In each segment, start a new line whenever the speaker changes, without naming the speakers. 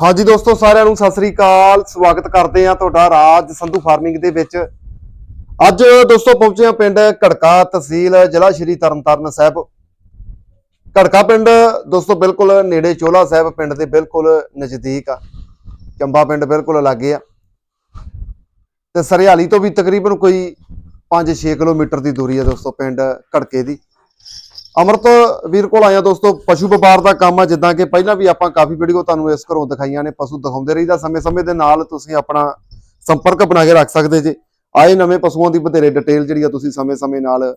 ਹਾਂਜੀ ਦੋਸਤੋ, ਸਾਰਿਆਂ ਨੂੰ ਸਤਿ ਸ੍ਰੀ ਅਕਾਲ। ਸਵਾਗਤ ਕਰਦੇ ਆ ਤੁਹਾਡਾ ਰਾਜ ਸੰਧੂ ਫਾਰਮਿੰਗ ਦੇ ਵਿੱਚ। ਅੱਜ ਦੋਸਤੋ, ਪਹੁੰਚੇ ਆ ਪਿੰਡ ਘੜਕਾ ਤਹਿਸੀਲ, ਜ਼ਿਲ੍ਹਾ ਸ਼੍ਰੀ ਤਰਨਤਾਰਨ ਸਾਹਿਬ। ਘੜਕਾ ਪਿੰਡ ਦੋਸਤੋ, ਬਿਲਕੁਲ ਨੇੜੇ ਚੋਲਾ ਸਾਹਿਬ ਪਿੰਡ ਦੇ ਬਿਲਕੁਲ ਨਜ਼ਦੀਕ ਆ। ਚੰਬਾ ਪਿੰਡ ਬਿਲਕੁਲ ਲਾਗੇ ਆ। ਤੇ ਸਰਿਆਲੀ ਤੋਂ ਵੀ ਤਕਰੀਬਨ ਕੋਈ 5-6 ਕਿਲੋਮੀਟਰ ਦੀ ਦੂਰੀ ਆ ਦੋਸਤੋ, ਪਿੰਡ ਘੜਕੇ ਦੀ। ਅਮਰਤ ਵੀਰ ਕੋਲ ਆਇਆ ਦੋਸਤੋ, ਪਸ਼ੂ ਵਪਾਰ ਦਾ ਕੰਮ ਆ, ਜਿੱਦਾਂ ਕਿ ਪਹਿਲਾਂ ਵੀ ਆਪਾਂ ਕਾਫੀ ਵੀਡੀਓ ਤੁਹਾਨੂੰ ਇਸ ਘਰੋਂ ਦਿਖਾਈਆਂ ਨੇ, ਪਸ਼ੂ ਦਿਖਾਉਂਦੇ ਰਹੀਦਾ ਸਮੇਂ-ਸਮੇਂ ਦੇ ਨਾਲ ਤੁਸੀਂ ਆਪਣਾ ਸੰਪਰਕ ਬਣਾ ਕੇ ਰੱਖ ਸਕਦੇ ਜੇ। ਆਏ ਨਵੇਂ ਪਸ਼ੂਆਂ ਦੀ ਬਥੇਰੇ ਡਿਟੇਲ ਜਿਹੜੀ ਆ ਤੁਸੀਂ ਸਮੇਂ-ਸਮੇਂ ਨਾਲ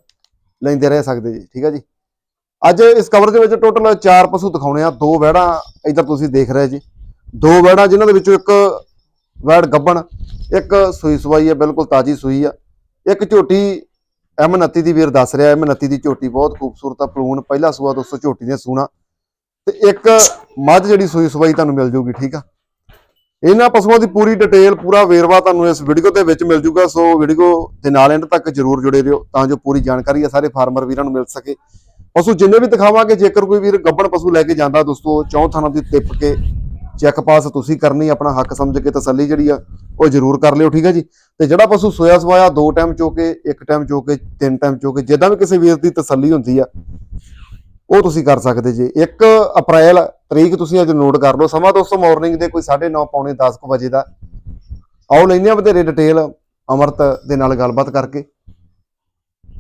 ਲੈਂਦੇ ਰਹਿ ਸਕਦੇ ਜੀ, ਠੀਕ ਆ ਜੀ? ਅੱਜ ਇਸ ਕਵਰ ਦੇ ਵਿੱਚ ਟੋਟਲ 4 ਪਸ਼ੂ ਦਿਖਾਉਣੇ ਆ, ਦੋ ਵਹਿੜਾਂ ਇੱਧਰ ਤੁਸੀਂ ਦੇਖ ਰਹੇ ਜੀ। ਦੋ ਵਹਿੜਾਂ ਜਿਨ੍ਹਾਂ ਦੇ ਵਿੱਚੋਂ ਇੱਕ ਵੈੜ ਗੱਬਣ, ਇੱਕ ਸੂਈ ਸਵਾਈ ਹੈ ਬਿਲਕੁਲ ਤਾਜੀ ਸੂਈ ਆ। ਇੱਕ ਝੋਟੀ M29 ਦੀ ਵੀਰ ਦੱਸ ਰਿਹਾ M29 ਦੀ ਝੋਟੀ ਬਹੁਤ ਖੂਬਸੂਰਤ ਆ ਪਲੂਣ ਪਹਿਲਾ ਸੂਆ ਦੋਸਤੋ ਝੋਟੀ ਦੀਆਂ ਸੂਣਾ। ਤੇ ਇੱਕ ਮੱਝ ਜਿਹੜੀ ਸੂਈ ਸਵਾਈ ਤੁਹਾਨੂੰ ਮਿਲ ਜੂਗੀ, ਠੀਕ ਆ? ਇਹਨਾਂ ਪਸ਼ੂਆਂ ਦੀ ਪੂਰੀ ਡਿਟੇਲ ਪੂਰਾ ਵੇਰਵਾ ਤੁਹਾਨੂੰ ਇਸ ਵੀਡੀਓ ਦੇ ਵਿੱਚ ਮਿਲ ਜੂਗਾ, ਸੋ ਵੀਡੀਓ ਦੇ ਨਾਲ ਐਂਡ ਤੱਕ ਜਰੂਰ ਜੁੜੇ ਰਹੋ, ਤਾਂ ਜੋ ਪੂਰੀ ਜਾਣਕਾਰੀ ਆ, ਸਾਰੇ ਫਾਰਮਰ ਵੀਰਾਂ ਨੂੰ ਮਿਲ ਸਕੇ। ਪਸ਼ੂ ਜਿੰਨੇ ਵੀ ਦਿਖਾਵਾਂਗੇ, ਜੇਕਰ ਕੋਈ ਵੀਰ ਗੱਬਣ ਪਸ਼ੂ ਲੈ ਕੇ ਜਾਂਦਾ ਦੋਸਤੋ, ਚੌਂ ਦੀ ਟਿੱਪ ਕੇ ਚੈੱਕ ਪਾਸ ਤੁਸੀਂ ਕਰਨੀ ਆਪਣਾ ਹੱਕ ਸਮਝ ਕੇ ਤਸੱਲੀ ਜਿਹੜੀ ਆ ਉਹ ਜਰੂਰ ਕਰ ਲਿਓ ਠੀਕ ਹੈ ਜੀ? ਤੇ ਜਿਹੜਾ ਪਸ਼ੂ ਸੋਇਆ ਸਵਾਇਆ ਦੋ ਟਾਈਮ ਚੋ ਕੇ ਇੱਕ ਟਾਈਮ ਚੋ ਕੇ ਤਿੰਨ ਟਾਈਮ ਚੋ ਕੇ ਜਿੱਦਾਂ ਵੀ ਕਿਸੇ ਵੀਰ ਦੀ ਤਸੱਲੀ ਹੁੰਦੀ ਆ ਉਹ ਤੁਸੀਂ ਕਰ ਸਕਦੇ ਜੀ। 1 ਅਪ੍ਰੈਲ ਤਰੀਕ ਤੁਸੀਂ ਅੱਜ ਨੋਟ ਕਰ ਲਓ ਸਮਾਂ ਦੋਸਤੋ ਮਾਰਨਿੰਗ ਦੇ ਕੋਈ 9:30 ਪੌਣੇ 10 ਕੁ ਵਜੇ ਦਾ। ਆਓ ਲੈਂਦੇ ਆ ਵਧੇਰੇ ਡਿਟੇਲ ਅਮਰਤ ਦੇ ਨਾਲ ਗੱਲਬਾਤ ਕਰਕੇ।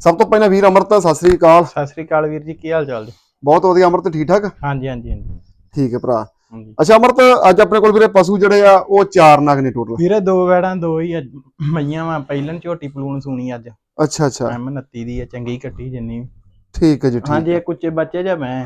ਸਭ ਤੋਂ ਪਹਿਲਾਂ ਵੀਰ ਅਮਰਤ ਸਤਿ ਸ੍ਰੀ ਅਕਾਲ।
ਸਤਿ ਸ੍ਰੀ ਅਕਾਲ ਵੀਰ ਜੀ ਕੀ ਹਾਲ ਚਾਲ ਜੀ?
ਬਹੁਤ ਵਧੀਆ ਅਮਰਤ ਠੀਕ ਠਾਕ?
ਹਾਂਜੀ ਹਾਂਜੀ ਹਾਂਜੀ।
ਠੀਕ ਹੈ ਭਰਾ। ਅੱਛਾ ਅਮਰਤ ਅੱਜ ਆਪਣੇ ਕੋਲ ਵੀਰੇ ਪਸ਼ੂ ਜਿਹੜੇ ਆ ਉਹ ਚਾਰ ਨਗ ਨੇ ਟੋਟਲ
ਵੀਰੇ ਦੋ ਵੈੜਾਂ ਦੋ ਹੀ ਅੱਜ ਮਈਆਂ ਵਾ ਪਹਿਲਨ ਝੋਟੀ ਪਲੂਣ ਸੂਣੀ ਅੱਜ।
ਅੱਛਾ ਅੱਛਾ।
ਐਮ 29 ਦੀ ਆ ਚੰਗੀ ਕੱਟੀ ਜਿੰਨੀ।
ਠੀਕ ਹੈ ਜੀ ਠੀਕ
ਹਾਂਜੀ ਇੱਕ ਉੱਚੇ ਬੱਚੇ ਜਾਂ ਮੈਂ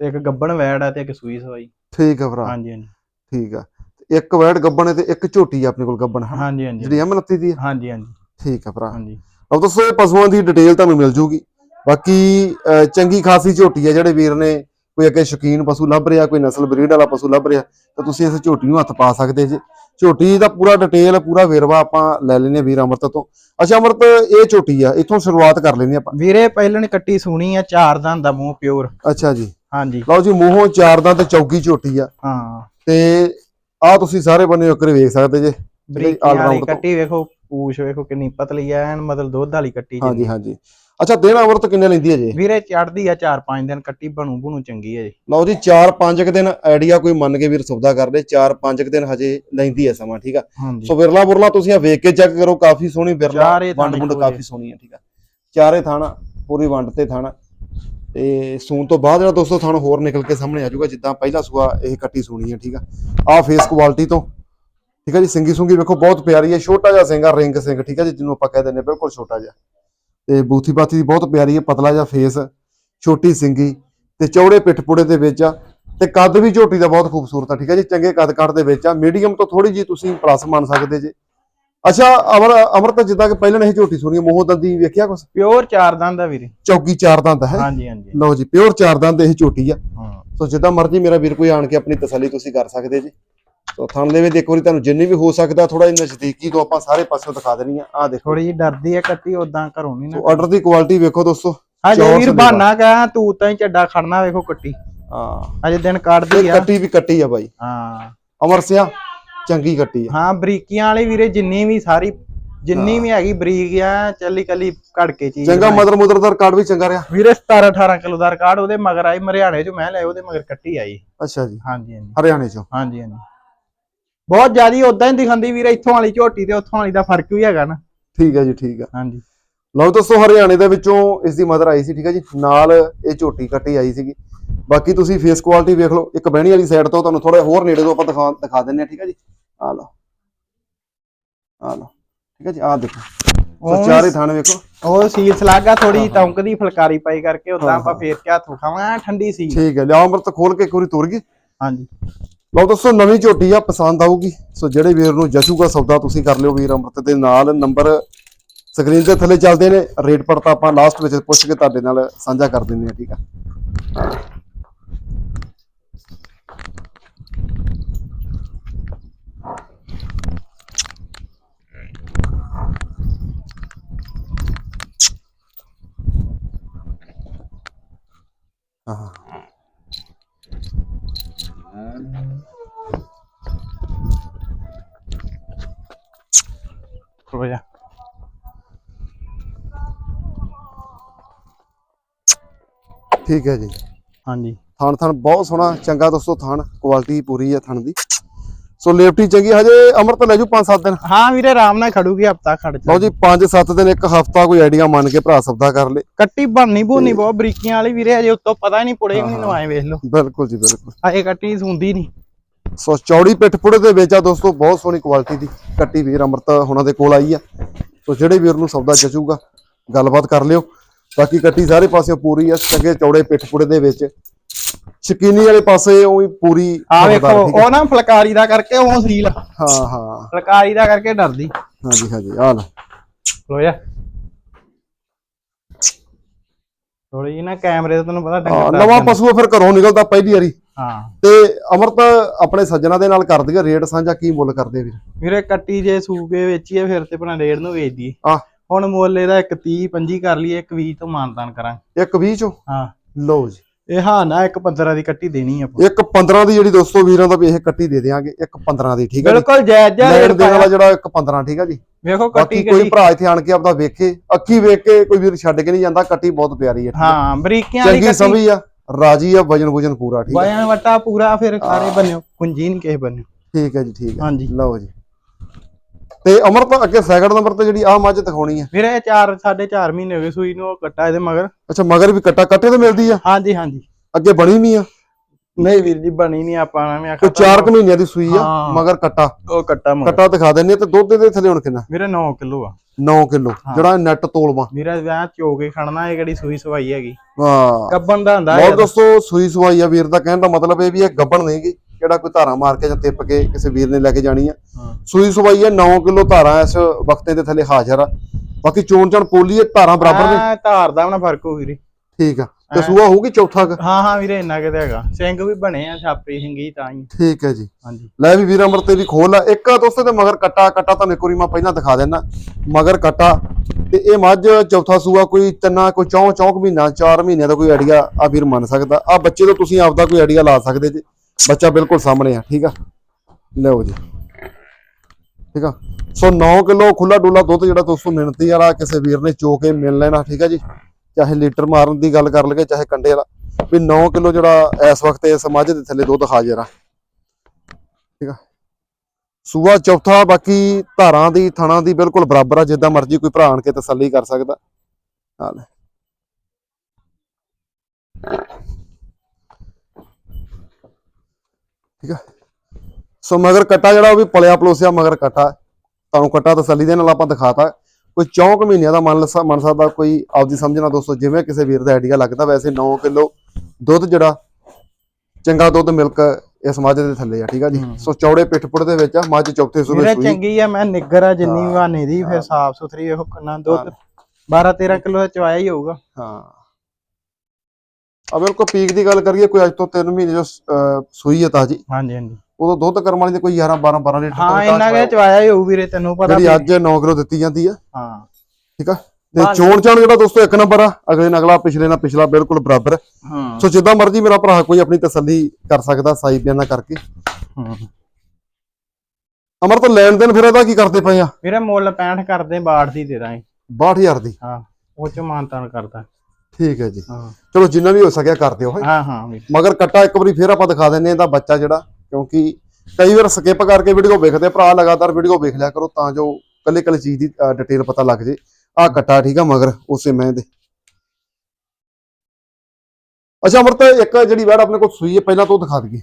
ਤੇ ਇੱਕ ਗੱਬਣ ਵੈੜ ਆ ਤੇ ਇੱਕ ਸੂਈ ਸਵਾਈ।
ਠੀਕ ਹੈ ਭਰਾ।
ਹਾਂਜੀ ਹਾਂਜੀ।
ਠੀਕ ਆ। ਇੱਕ ਵੈੜ ਗੱਬਣ ਹੈ ਤੇ ਇੱਕ ਝੋਟੀ ਆ ਆਪਣੇ ਕੋਲ ਗੱਬਣ?
ਹਾਂਜੀ ਹਾਂਜੀ।
ਜਿਹੜੀ ਅਮਨਤੀ ਦੀ ਆ?
ਹਾਂਜੀ ਹਾਂਜੀ।
ਠੀਕ ਆ ਭਰਾ।
ਹਾਂਜੀ।
ਅਬ ਦੱਸੋ ਇਹ ਪਸ਼ੂਆਂ ਦੀ ਡਿਟੇਲ ਤੁਹਾਨੂੰ ਮਿਲ ਜੂਗੀ। ਬਾਕੀ ਚੰਗੀ ਖਾਸੀ ਝੋਟੀ ਆ ਜਿਹੜੇ ਵੀਰ ਨੇ ਕੋਈ ਅੱਗੇ ਸ਼ੌਕੀਨ ਪਸ਼ੂ ਲੱਭ ਰਿਹਾ ਕੋਈ ਨਸਲ ਬਰੀਡ ਵਾਲਾ ਪਸ਼ੂ ਲੱਭ ਰਿਹਾ ਤਾਂ ਤੁਸੀਂ ਇਸ ਝੋਟੀ ਨੂੰ ਹੱਥ ਪਾ ਸਕਦੇ ਜੀ। ਝੋਟੀ ਦਾ ਪੂਰਾ ਡਿਟੇਲ ਪੂਰਾ ਵੇਰਵਾ ਆਪਾਂ ਲੈ ਲੈਨੇ ਵੀਰ ਅਮਰਤ ਤੋਂ। ਅੱਛਾ ਅਮਰਤ ਇਹ ਝੋਟੀ ਆ ਇੱਥੋਂ ਸ਼ੁਰੂਆਤ ਕਰ ਲੈਨੇ ਆਪਾਂ।
ਵੀਰੇ ਪਹਿਲਨ ਕੱਟੀ ਸੂਣੀ ਆ ਚਾਰ ਦੰਦ ਦਾ ਮੂੰਹ ਪਿਓਰ।
ਅੱਛਾ ਜੀ।
ਹਾਂਜੀ।
ਲਓ ਜੀ ਮੂੰਹੋਂ ਚਾਰ ਦਾ ਤੇ ਚੌਗੀ ਝੋਟੀ ਆ।
ਹਾਂ।
ਤੇ ਆ ਤੁਸੀਂ ਸਾਰੇ ਬੰਨੇ ਉੱਕਰੇ ਵੇਖ ਸਕਦੇ ਜੇ।
ਬਰੀਕੀ ਵਾਲੀ। ਕੱਟੀ ਵੇਖੋ ਪੂਛ ਵੇਖੋ ਕਿੰਨੀ ਪਤਲੀ ਐ ਐਨ ਮਤਲਬ ਦੁੱਧ ਵਾਲੀ ਕੱਟੀ
ਹਾਂਜੀ
ਜਿੰਨੀ।
ਹਾਂਜੀ। ਅੱਛਾ ਦਿਨ ਅਮਰਤ ਕਿੰਨੇ ਲੈਂਦੀ ਹੈ ਜੀ?
ਵੀਰੇ ਚੜਦੀ ਆ ਚਾਰ ਪੰਜ ਦਿਨ ਕੱਟੀ ਬਣੂ ਬਣੂ ਚੰਗੀ ਹੈ ਜੀ।
ਲਓ ਜੀ 4-5 ਦਿਨ ਆਈਡੀਆ ਕੋਈ ਮੰਨ ਕੇ ਵੀਰ ਸੌਦਾ ਕਰ ਲੇ 4-5 ਦਿਨ ਹਜੇ ਲੈਂਦੀ ਹੈ ਸਮਾਂ ਠੀਕ ਆ?
ਹਾਂਜੀ।
ਸੋ ਵਿਰਲਾ ਬੁਰਲਾ ਤੁਸੀਂ ਆ ਵੇਖ ਕੇ ਚੈੱਕ ਕਰੋ ਕਾਫੀ ਸੋਹਣੀ ਵਿਰਲਾ
ਚਾਰੇ ਥਾਣੇ
ਵੰਡ ਮੁੰਡ
ਇੱਕੋ
ਕਾਫੀ। ਸੋਹਣੀ ਹੈ ਠੀਕ ਆ? ਚਾਰੇ ਥਾਣਾ ਪੂਰੀ ਵੰਡ ਤੇ ਥਾਣਾ। ਤੇ ਸੂਣ ਤੋਂ ਬਾਅਦ ਜਿਹੜਾ ਦੋਸਤੋ ਥਾਣਾ ਹੋਰ ਨਿਕਲ ਕੇ ਸਾਹਮਣੇ ਆ ਜਾਊਗਾ ਜਿੱਦਾਂ ਪਹਿਲਾ ਸੂਆ ਇਹ ਕੱਟੀ ਸੋਹਣੀ ਹੈ ਠੀਕ ਆ? ਆ ਫੇਸ ਕੁਆਲਿਟੀ ਤੋਂ ਠੀਕ ਆ ਜੀ? ਸਿੰਗੀ ਸੁੰਗੀ ਵੇਖੋ ਬਹੁਤ ਪਿਆਰੀ ਹੈ ਛੋਟਾ ਜਿਹਾ ਸਿੰਗਾ ਰਿੰਗ ਸਿੰਘ ਠੀਕ ਆ ਜੀ? ਜਿਹਨੂੰ ਆਪਾਂ ਕਹਿ ਦਿੰਦੇ ਹਾਂ, ਬਿਲਕੁਲ ਛੋਟਾ ਜਿਹਾ। ਤੇ ਬੂਥੀ ਬਾਥੀ ਦੀ ਬਹੁਤ ਪਿਆਰੀ ਹੈ ਪਤਲਾ ਜਿਹਾ ਫੇਸ ਛੋਟੀ ਸਿੰਗੀ ਤੇ ਚੌੜੇ ਪਿੱਠ ਪੁੜੇ ਦੇ ਵਿੱਚ ਆ ਤੇ ਕੱਦ ਵੀ ਝੋਟੀ ਦਾ ਬਹੁਤ ਖੂਬਸੂਰਤ ਆ ਠੀਕ ਹੈ ਜੀ? ਚੰਗੇ ਕੱਦ ਕੱਟ ਦੇ ਵਿੱਚ ਆ ਮੀਡੀਅਮ ਤੋਂ ਥੋੜੀ ਜੀ ਤੁਸੀਂ ਪਲੱਸ ਮੰਨ ਸਕਦੇ ਜੇ। ਅੱਛਾ ਅਮਰ ਅਮਰਤ ਜਿੱਦਾਂ ਕਿ ਪਹਿਲਾਂ ਇਹ ਝੋਟੀ ਸੁਣੀ ਮੋਹ ਦੰਦੀ ਵੇਖਿਆ ਕੁਛ?
ਪਿਓਰ ਚਾਰ ਦੰਦ ਆ ਵੀਰੇ।
ਚੌਕੀ ਚਾਰ ਦੰਦ ਹੈ?
ਹਾਂਜੀ ਹਾਂਜੀ।
ਲਓ ਜੀ ਪਿਓਰ ਚਾਰ ਦੰਦ ਇਹ ਝੋਟੀ ਆ।
ਹਾਂ।
ਸੋ ਜਿੱਦਾਂ ਮਰਜ਼ੀ ਮੇਰਾ ਵੀਰ ਕੋਈ ਆਣ ਕੇ ਆਪਣੀ ਤਸੱਲੀ ਤੁਸੀਂ ਕਰ ਸਕਦੇ ਜੀ। ਸੋ ਥਣ ਦੇ ਵਿੱਚ ਇੱਕ ਵਾਰੀ ਤੁਹਾਨੂੰ ਜਿੰਨੀ ਵੀ ਹੋ ਸਕਦਾ ਥੋੜਾ ਜਿਹਾ ਨਜ਼ਦੀਕੀ ਤੋਂ ਆਪਾਂ ਸਾਰੇ ਪਾਸੇ ਦਿਖਾ ਦੇਣੀ ਆ। ਆ ਦੇਖੋ।
ਥੋੜੀ ਜੀ ਡਰਦੀ ਆ ਕੱਟੀ ਉਦਾਂ ਘਰੋਂ ਨਹੀਂ ਨਾ।
ਸੋ ਆਰਡਰ ਦੀ ਕੁਆਲਿਟੀ ਵੇਖੋ ਦੋਸਤੋ।
ਹਾਂਜੀ ਵੀਰ। ਬਹਾਨਾ ਕਹਾਂ ਤੂੰ ਤਾਂ ਹੀ ਚੱਡਾ ਖੜਨਾ ਵੇਖੋ ਕੱਟੀ
ਹਾਂ।
ਅਜੇ ਦਿਨ ਕੱਢਦੀ ਆ।
ਕੱਟੀ ਵੀ ਕੱਟੀ ਆ ਬਾਈ।
ਹਾਂ।
ਅਮਰ ਸਿਆ ਚੰਗੀ ਕੱਟੀ ਆ।
ਹਾਂ ਬਰੀਕੀਆਂ ਵਾਲੀ ਵੀਰੇ ਜਿੰਨੀ ਵੀ ਸਾਰੀ ਜਿੰਨੀ ਵੀ ਹੈਗੀ ਬਰੀਕ ਆ ਚੱਲੀ ਕੱਲੀ ਘੜ ਕੇ ਚੀਜ਼
ਚੰਗਾ। ਮਦਰ ਮੁਦਰ ਦਾ ਰਿਕਾਰਡ ਵੀ ਚੰਗਾ ਰਿਹਾ।
ਵੀਰੇ 17 18 ਕਿਲੋ ਦਾ ਰਿਕਾਰਡ ਉਹਦੇ ਮਗਰ ਆਈ ਮਰਿਆਣੇ ਚੋਂ ਮੈਂ ਲਿਆ ਉਹਦੇ ਮਗਰ ਕੱਟੀ ਆਈ।
ਅੱਛਾ ਜੀ।
ਹਾਂਜੀ ਹਾਂਜੀ।
ਹਰਿਆਣੇ ਚੋਂ।
ਹਾਂਜੀ ਹਾਂਜੀ। ਬਹੁਤ ਜ਼ਿਆਦੀ ਉਦਾਂ ਹੀ ਦਿਖਾਉਂਦੀ ਵੀਰੇ ਇੱਥੋਂ ਵਾਲੀ ਝੋਟੀ ਤੇ ਉੱਥੋਂ ਵਾਲੀ ਦਾ ਫ਼ਰਕ ਵੀ ਹੈਗਾ ਨਾ।
ਠੀਕ ਹੈ ਜੀ ਠੀਕ ਆ
ਹਾਂਜੀ।
ਲਓ ਦੋਸਤੋ ਹਰਿਆਣੇ ਦੇ ਵਿੱਚੋਂ ਇਸ ਦੀ ਮਦਰ ਆਈ ਸੀ ਠੀਕ ਹੈ ਜੀ। ਨਾਲ ਇਹ ਝੋਟੀ ਕੱਟੀ ਆਈ ਸੀਗੀ। ਬਾਕੀ ਤੁਸੀਂ ਫੇਸ ਕੁਆਲਿਟੀ ਵੇਖ ਲਓ ਇੱਕ ਬਹਿਣੀ ਵਾਲੀ ਸਾਈਡ ਤੋਂ ਤੁਹਾਨੂੰ ਥੋੜਾ ਹੋਰ ਨੇੜੇ ਤੋਂ ਆਪਾਂ ਦਿਖਾ ਦਿਖਾ ਦਿੰਨੇ ਆ ਠੀਕ ਹੈ ਜੀ। ਆ ਲਓ। ਆ ਲਓ ਠੀਕ ਹੈ ਜੀ ਆ ਦੇਖੋ। ਸੋ
ਉਹ
ਚਾਰੇ ਥਾਣੇ ਵੇਖੋ।
ਉਹ ਸੀਲ ਸਲਾਗਾ ਥੋੜੀ ਤੌਂਕਦੀ ਫਲਕਾਰੀ ਪਾਈ ਕਰਕੇ ਉਦਾਂ ਆਪਾਂ। ਫੇਰ ਕੇ ਹੱਥ ਉਠਾਵਾਂ ਠੰਡੀ ਸੀ
ਠੀਕ ਹੈ ਲਿਆਓ ਅੰਮ੍ਰਿਤ ਖੋਲ ਕੇ ਇੱਕ ਵਾਰੀ ਤੁਰ ਗਈ।
ਹਾਂਜੀ।
ਲਓ ਦੋਸਤੋ, ਨਵੀਂ ਝੋਟੀ ਆ, ਪਸੰਦ ਆਊਗੀ। ਸੋ ਜਿਹੜੇ ਵੀਰ ਨੂੰ ਜਸ਼ੂਗਾ ਸੌਦਾ, ਤੁਸੀਂ ਕਰ ਲਿਓ ਵੀਰ ਅੰਮ੍ਰਿਤ ਦੇ ਨਾਲ। ਨੰਬਰ ਸਕਰੀਨ ਦੇ ਥੱਲੇ ਚੱਲਦੇ ਨੇ। ਰੇਟ ਪੜਤਾ ਆਪਾਂ ਲਾਸਟ ਵਿੱਚ ਪੁੱਛ ਕੇ ਤੁਹਾਡੇ ਨਾਲ ਸਾਂਝਾ ਕਰ ਦਿੰਦੇ ਆ ਠੀਕ ਆ? ਹਾਂ।
ਹੋ ਜਾ
ਠੀਕ ਹੈ ਜੀ।
ਹਾਂਜੀ।
ਥਣ ਥਣ ਬਹੁਤ ਸੋਹਣਾ ਚੰਗਾ ਦੋਸਤੋ ਥਣ ਕੁਆਲਿਟੀ ਪੂਰੀ ਹੈ ਥਣ ਦੀ। ਸੋ ਲੇਫਟੀ ਚੰਗੀ ਹਜੇ ਅਮਰਤ ਲੈ ਜੂ 5-7 ਦਿਨ।
ਹਾਂ ਵੀਰੇ ਆਰਾਮ ਨਾਲ ਖੜੂਗੀ ਹਫਤਾ ਖੜ
ਲਓ
ਜਾ
ਜੀ 5-7 ਦਿਨ ਇੱਕ ਹਫਤਾ ਕੋਈ ਆਈਡੀਆ ਮੰਨ ਕੇ ਭਰਾ ਸਬਦਾ ਕਰ ਲੇ।
ਕੱਟੀ ਬਣਨੀ ਬੋਨੀ ਬਹੁਤ ਬਰੀਕੀਆਂ ਵਾਲੀ ਵੀਰੇ ਅਜੇ ਉੱਤੋਂ ਪਤਾ ਹੀ ਨਹੀਂ ਪੁੜੇ ਵੀ ਨਹੀਂ। ਨਵਾਏ ਵੇਖ ਲਓ।
ਬਿਲਕੁਲ ਜੀ ਬਿਲਕੁਲ।
ਅਜੇ ਕੱਟੀ ਸੁੰਦੀ ਨਹੀਂ।
ਸੋ ਚੌੜੀ ਪਿੱਠ ਪੁੜੇ ਦੇ ਵਿੱਚ ਆ ਦੋਸਤੋ ਬਹੁਤ ਸੋਹਣੀ ਕੁਆਲਿਟੀ ਦੀ ਕੱਟੀ ਵੀਰ ਅਮਰਤ ਹੁਣਾਂ ਦੇ ਕੋਲ ਆਈ ਆ। ਸੋ ਜਿਹੜੇ ਵੀਰ ਨੂੰ ਸੌਦਾ ਜਚੂਗਾ ਗੱਲਬਾਤ ਕਰ ਲਿਓ। ਬਾਕੀ ਕੱਟੀ ਸਾਰੇ ਪਾਸਿਓਂ ਪੂਰੀ ਆ ਚੰਗੇ ਚੌੜੇ ਪਿੱਠ ਪੁੜੇ ਦੇ ਵਿੱਚ। ਸ਼ਕੀਨੀ ਵਾਲੇ ਪਾਸੇ ਉਹ ਵੀ ਪੂਰੀ
ਆ ਵੇਖੋ? ਉਹ ਨਾ ਫਲਕਾਰੀ ਦਾ ਕਰਕੇ ਉਹ ਸੀਲ।
ਹਾਂ ਹਾਂ।
ਫਲਕਾਰੀ ਦਾ ਕਰਕੇ ਡਰਦੀ।
ਹਾਂਜੀ ਹਾਂਜੀ ਆ ਲੈ
ਲੋ ਜਾ ਥੋੜੀ ਨਾ ਕੈਮਰੇ ਤੋਂ ਤੈਨੂੰ ਪਤਾ ਡੰਗਰ
ਨਵਾਂ ਪਸ਼ੂ ਫਿਰ ਘਰੋਂ ਨਿਕਲਦਾ ਪਹਿਲੀ ਵਾਰੀ।
ਹਾਂ।
ਤੇ ਅਮਰਤ ਆਪਣੇ ਸੱਜਣਾ ਦੇ ਨਾਲ ਕਰ ਦਈਏ ਰੇਟ ਸਾਂਝਾ ਕੀ ਮੁੱਲ ਕਰਦੇ ਵੀਰ?
ਵੀਰੇ ਕੱਟੀ ਜੇ ਸੂਕੇ ਵੇਚੀਏ ਫਿਰ ਤੇ ਆਪਣਾ ਰੇਡ ਨੂੰ ਵੇਚ ਦਈਏ।
ਆ
ਹੁਣ ਮੁੱਲ ਇਹਦਾ ਇੱਕ 30 25 ਕਰ ਲਈਏ ਇੱਕ 20 ਤੋਂ ਮਾਨਤਾਨ ਕਰਾਂਗੇ।
ਇੱਕ 20 ਚੋਂ?
ਹਾਂ।
ਲਓ ਜੀ।
ਇਹ ਹਾਂ ਨਾ ਇੱਕ 15 ਦੀ ਕੱਟੀ ਦੇਣੀ ਆਪਾਂ।
ਇੱਕ 15 ਦੀ ਜਿਹੜੀ ਦੋਸਤੋ ਵੀਰਾਂ ਦਾ ਵੀ ਇਹ ਕੱਟੀ ਦੇ ਦੇਾਂਗੇ ਇੱਕ 15 ਦੀ ਠੀਕ ਹੈ
ਬਿਲਕੁਲ ਜਾਇਜ਼
ਲੈਣ
ਰੇਟ
ਦੇਣ ਵਾਲਾ ਜਿਹੜਾ ਇੱਕ 15 ਠੀਕ ਹੈ ਜੀ?
ਵੇਖੋ ਕੱਟੀ
ਕੋਈ ਭਰਾ ਇੱਥੇ ਆਣ ਕੇ ਆਪਦਾ ਵੇਖੇ ਅੱਖੀ ਵੇਖ ਕੇ ਕੋਈ ਵੀਰ ਛੱਡ ਕੇ ਨਹੀਂ ਜਾਂਦਾ ਕੱਟੀ ਬਹੁਤ ਪਿਆਰੀ ਹੈ ਹੈ।
ਬਰੀਕੀਆਂ ਵਾਲੀ
ਚੰਗੀ
ਕੱਟੀ।
ਸਮੀ ਆ। ਰਾਜੀ ਆ ਵਜਨ ਵਜਨ ਪੂਰਾ ਠੀਕ ਹੈ
ਵਜਨ ਵਟਾ ਪੂਰਾ ਫਿਰ ਸਾਰੇ ਬੰਨਿਓ ਕੁੰਜੀ ਨਹੀਂ ਕਿਸੇ ਬੰਨਿਓ।
ਠੀਕ ਹੈ ਜੀ ਠੀਕ ਹੈ
ਹਾਂਜੀ।
ਲਓ ਜੀ। ਤੇ ਅਮਰਤ ਅੱਗੇ ਸੈਕਿੰਡ ਨੰਬਰ ਤੇ ਜਿਹੜੀ ਆ ਮੱਝ ਦਿਖਾਉਣੀ ਆ।
ਵੀਰੇ 4 4.5 ਮਹੀਨੇ ਹੋ ਗਏ ਸੂਈ ਨੂੰ ਉਹ ਕੱਟਾ ਇਹਦੇ ਮਗਰ।
ਅੱਛਾ ਮਗਰ ਵੀ ਕੱਟਾ ਕੱਟੇ ਤੇ ਮਿਲਦੀ ਆ?
ਹਾਂਜੀ ਹਾਂਜੀ।
ਅੱਗੇ ਬਣੀ ਨਹੀਂ ਆ?
ਨਹੀਂ ਵੀਰ ਜੀ ਬਣੀ ਨਹੀਂ ਆਪਾਂ ਐਵੇਂ
ਕੋਈ
ਆਖਾ
4 ਮਹੀਨਿਆਂ ਦੀ ਸੂਈ ਆ
ਹਾਂ।
ਮਗਰ ਕੱਟਾ।
ਉਹ ਕੱਟਾ ਮਗਰ।
ਕੱਟਾ ਦਿਖਾ ਦਿੰਨੀ ਤੇ ਦੁੱਧ ਦੇ ਥੱਲੇ ਹੁਣ ਕਿੰਨਾ?
ਵੀਰੇ 9 ਕਿਲੋ ਆ।
9 ਕਿਲੋ ਜਿਹੜਾ ਨੈਟ ਤੋਲਵਾ।
ਵੀਰੇ ਵਿਆਹ ਚੋ ਕੇ ਖੜਨਾ ਇਹ ਕਿਹੜੀ ਸੂਈ ਸਵਾਈ ਹੈਗੀ?
ਵਾਹ
ਕੱਬਣ ਦਾ ਹੁੰਦਾ
ਬਹੁਤ। ਦੋਸਤੋ ਸੂਈ ਸਵਾਈ ਆ ਵੀਰ ਦਾ ਕਹਿਣ ਦਾ ਮਤਲਬ ਇਹ ਵੀ ਇਹ ਗੱਬਣ ਨਹੀਂਗੀ ਜਿਹੜਾ ਕੋਈ ਧਾਰਾ ਮਾਰ ਕੇ ਜਾਂ ਤਿੱਪ ਕੇ ਕਿਸੇ ਵੀਰ ਨੇ ਲੈ ਕੇ ਜਾਣੀ ਆ।
ਹਾਂ।
ਸੂਈ ਸਵਾਈ ਆ 9 ਕਿਲੋ ਧਾਰਾ ਇਸ ਵਕਤੇ ਦੇ ਥੱਲੇ ਹਾਜ਼ਰ ਆ। ਬਾਕੀ ਚੋਣ ਚਣ ਪੋਲੀ ਇਹ ਧਾਰਾ ਬਰਾਬਰ ਨੇ।
ਧਾਰ ਦਾ ਨਾ ਫ਼ਰਕ ਹੋ ਵੀਰੇ।
ਠੀਕ ਆ। ਤੇ ਸੂਆ ਹੋਊਗੀ ਚੌਥਾ ਕੁ?
ਹਾਂ ਹਾਂ ਵੀਰੇ ਇੰਨਾ ਕਿਤੇ ਹੈਗਾ। ਸਿੰਘ ਵੀ ਬਣੇ ਆ ਛਾਪਰੀ ਸਿੰਘੀ ਤਾਂ ਹੀ।
ਠੀਕ ਹੈ ਜੀ।
ਹਾਂਜੀ।
ਲੈ ਵੀ ਵੀਰ ਅਮਰ ਤੇ ਵੀ ਖੋਲ ਆ। ਇੱਕ ਆ ਦੋਸਤੋ ਤੇ ਮਗਰ ਕੱਟਾ ਕੱਟਾ ਤੁਹਾਨੂੰ ਇੱਕ ਵਾਰੀ ਮੈਂ ਪਹਿਲਾਂ ਦਿਖਾ ਦੇਣਾ ਮਗਰ ਕੱਟਾ। ਤੇ ਇਹ ਮੱਝ ਚੌਥਾ ਸੂਆ ਕੋਈ ਤਿੰਨਾ ਕੋਈ ਚੌਂ ਚੌਂਕ ਮਹੀਨਾ 4 ਮਹੀਨਿਆਂ ਦਾ ਕੋਈ ਆਈਡੀਆ ਆ ਵੀਰ ਮੰਨ ਸਕਦਾ। ਆ ਬੱਚੇ ਤੋਂ ਤੁਸੀਂ ਆਪਦਾ ਕੋਈ ਆਈਡੀਆ ਲਾ ਸਕਦੇ ਜੀ। ਬੱਚਾ ਬਿਲਕੁਲ ਸਾਹਮਣੇ ਆ ਠੀਕ ਆ? ਲਓ ਜੀ। ਠੀਕ ਆ? ਸੋ 9 ਕਿਲੋ ਖੁੱਲਾ ਡੁੱਲਾ ਦੁੱਧ ਜਿਹੜਾ ਦੋਸਤੋ ਮਿਹਨਤੀ ਵਾਲਾ ਕਿਸੇ ਵੀਰ ਨੇ ਚੋ ਕੇ ਮਿਲ ਲੈਣਾ ਠੀਕ ਆ ਜੀ? ਚਾਹੇ ਲੀਟਰ ਮਾਰਨ ਦੀ ਗੱਲ ਕਰ ਲਈਏ, ਚਾਹੇ ਕੰਡੇ ਵਾਲਾ, ਵੀ 9 ਕਿਲੋ ਜਿਹੜਾ ਇਸ ਵਕਤ ਇਸ ਮੱਝ ਦੇ ਥੱਲੇ ਦੁੱਧ ਹਾਜ਼ਰ ਆ ਠੀਕ ਆ? ਸੂਆ ਚੌਥਾ, ਬਾਕੀ ਧਾਰਾਂ ਦੀ, ਥਣਾ ਦੀ ਬਿਲਕੁਲ ਬਰਾਬਰ ਆ, ਜਿੱਦਾਂ ਮਰਜ਼ੀ ਕੋਈ ਭਰਾ ਆਣ ਕੇ ਤਸੱਲੀ ਕਰ ਸਕਦਾ। ਆ ਠੀਕ ਆ? ਸੋ ਮਗਰ ਕਟਾ ਜਿਹੜਾ ਉਹ ਵੀ ਪਲਿਆ ਪਲੋਸਿਆ ਮਗਰ ਕਟਾ। ਤੁਹਾਨੂੰ ਕਟਾ ਤਸੱਲੀ ਦੇ ਨਾਲ ਆਪਾਂ ਦਿਖਾਤਾ। ਕੋਈ ਚੌਂਕ ਮਹੀਨਿਆਂ ਦਾ ਮੰਨ ਲਸਾ ਮੰਨ ਸਕਦਾ ਕੋਈ ਆਪਦੀ ਸਮਝਣਾ ਦੋਸਤੋ ਜਿਵੇਂ ਕਿਸੇ ਵੀਰ ਦਾ ਆਈਡੀਆ ਲੱਗਦਾ ਵੈਸੇ 9 ਕਿਲੋ ਦੁੱਧ ਜਿਹੜਾ ਚੰਗਾ ਦੁੱਧ ਮਿਲਕ ਇਸ ਮੱਝ ਦੇ ਥੱਲੇ ਆ ਠੀਕ ਆ ਜੀ। ਸੋ ਚੌੜੇ ਪਿੱਠਪੁੜ ਦੇ ਵਿੱਚ ਆ ਮੱਝ ਚੌਥੇ ਸੂਬੇ ਸੂਈ
ਚੰਗੀ ਆ ਮੈਂ ਨਿੱਗਰ ਆ ਜਿੰਨੀ ਵੀ ਬਹਾਨੇ ਦੀ ਫਿਰ ਸਾਫ਼ ਸੁਥਰੀ ਵੇਖੋ ਕਿੰਨਾ ਦੁੱਧ। 12 13 ਕਿਲੋ ਦਾ ਚਵਾਇਆ ਹੀ ਹੋਊਗਾ।
ਹਾਂ। ਆ ਬਿਲਕੁਲ ਪੀਕ ਦੀ ਗੱਲ ਕਰੀਏ ਕੋਈ ਅੱਜ ਤੋਂ 3 ਮਹੀਨੇ ਜੋ ਸੂਈ ਹੈ ਤਾਜੀ।
ਹਾਂਜੀ ਹਾਂਜੀ।
ਉਦੋਂ ਦੁੱਧ ਕਰਮ ਵਾਲੀ ਦੇ ਕੋਈ 11 12 12 ਲੀਟਰ
ਹਾਂ ਇੰਨਾ ਕਿ ਚਵਾਇਆ ਹੀ ਹੋਊ ਵੀਰੇ ਤੈਨੂੰ ਪਤਾ
ਜਿਹੜੀ ਅੱਜ 9 ਕਿਲੋ ਦਿੱਤੀ ਜਾਂਦੀ ਆ।
ਹਾਂ।
ਠੀਕ ਆ? ਤੇ। ਚੋਣ ਚਾਣ ਜਿਹੜਾ ਦੋਸਤੋ ਇੱਕ ਨੰਬਰ ਆ ਅਗਲੇ ਨਾਲ ਅਗਲਾ ਪਿਛਲੇ ਨਾਲ ਪਿਛਲਾ ਬਿਲਕੁਲ ਬਰਾਬਰ
ਹਾਂ।
ਸੋ ਜਿੱਦਾਂ ਮਰਜ਼ੀ ਮੇਰਾ ਭਰਾ ਕੋਈ ਆਪਣੀ ਤਸੱਲੀ ਕਰ ਸਕਦਾ ਸਾਈ ਬਿਆਨਾ ਕਰਕੇ।
ਹਾਂ।
ਅਮਰ ਤੋਂ ਲੈਣ ਦੇਣ ਫਿਰ ਇਹਦਾ ਕੀ ਕਰਦੇ ਪਏ ਆ?
ਵੀਰੇ ਮੁੱਲ 65 ਕਰਦੇ ਬਾੜ ਦੀ ਦੇ ਦਾਂਗੇ।
62000 ਦੀ।
ਹਾਂ ਉਹ ਚ ਮਾਨਤਾਨ ਕਰਦਾ।
ਠੀਕ ਹੈ ਜੀ। ਚਲੋ ਜਿੰਨਾ ਵੀ ਹੋ ਸਕਿਆ ਕਰ ਦਿਓ ਹੈਂ।
ਹਾਂ
ਮਗਰ ਕੱਟਾ ਇੱਕ ਵਾਰੀ ਫੇਰ ਆਪਾਂ ਦਿਖਾ ਦਿੰਨੇ ਆ ਇਹਦਾ ਬੱਚਾ ਜਿਹੜਾ। ਕਿਉਂਕਿ ਕਈ ਵਾਰ ਸਕਿਪ ਕਰਕੇ ਵੀਡੀਓ ਵੇਖਦੇ ਆ, ਭਰਾ ਲਗਾਤਾਰ ਵੀਡੀਓ ਵੇਖ ਲਿਆ ਕਰੋ ਤਾਂ ਜੋ ਕੱਲੇ ਕੱਲੇ ਚੀਜ਼ ਦੀ ਡਿਟੇਲ ਪਤਾ ਲੱਗ ਜੇ। ਆ ਕੱਟਾ ਠੀਕ ਆ ਮਗਰ ਉਸੇ ਮੈਂ ਦੇ। ਅੱਛਾ ਅਮਰਤ ਇੱਕ ਜਿਹੜੀ ਵੈੜ ਆਪਣੇ ਕੋਲ ਸੂਈ ਹੈ ਪਹਿਲਾਂ ਤੋਂ ਦਿਖਾ ਦਈਏ।